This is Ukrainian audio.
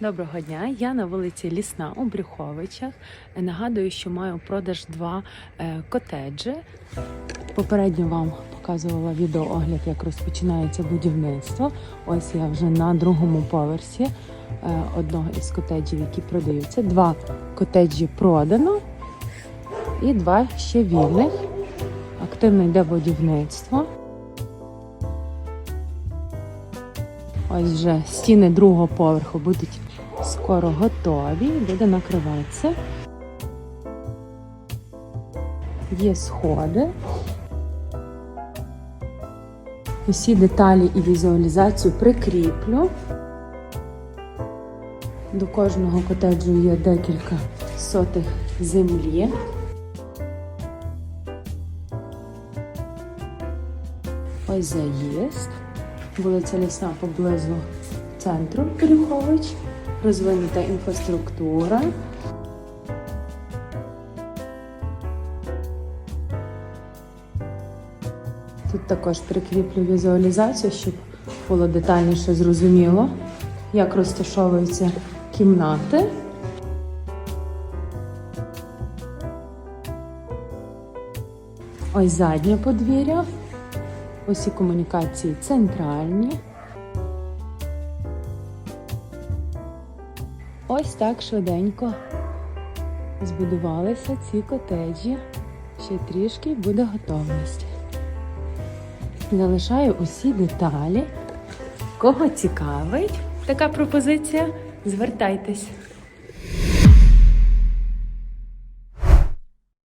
Доброго дня, я на вулиці Лісна у Брюховичах. Нагадую, що маю продаж два е, котеджі. Попередньо вам показувала відеоогляд, як розпочинається будівництво. Ось я вже на другому поверсі е, одного із котеджів, які продаються. Два котеджі продано і два ще вільних. Активно йде будівництво. Ось вже стіни другого поверху будуть скоро готові, буде накриватися. Є сходи. Усі деталі і візуалізацію прикріплю. До кожного котеджу є декілька сотих землі. Ось заїзд. Вулиця Лісна поблизу центру Брюхович, розвинута інфраструктура. Тут також прикріплю візуалізацію, щоб було детальніше зрозуміло, як розташовуються кімнати. Ось заднє подвір'я. Усі комунікації центральні. Ось так швиденько збудувалися ці котеджі. Ще трішки буде готовність. Залишаю усі деталі. Кого цікавить така пропозиція, звертайтесь.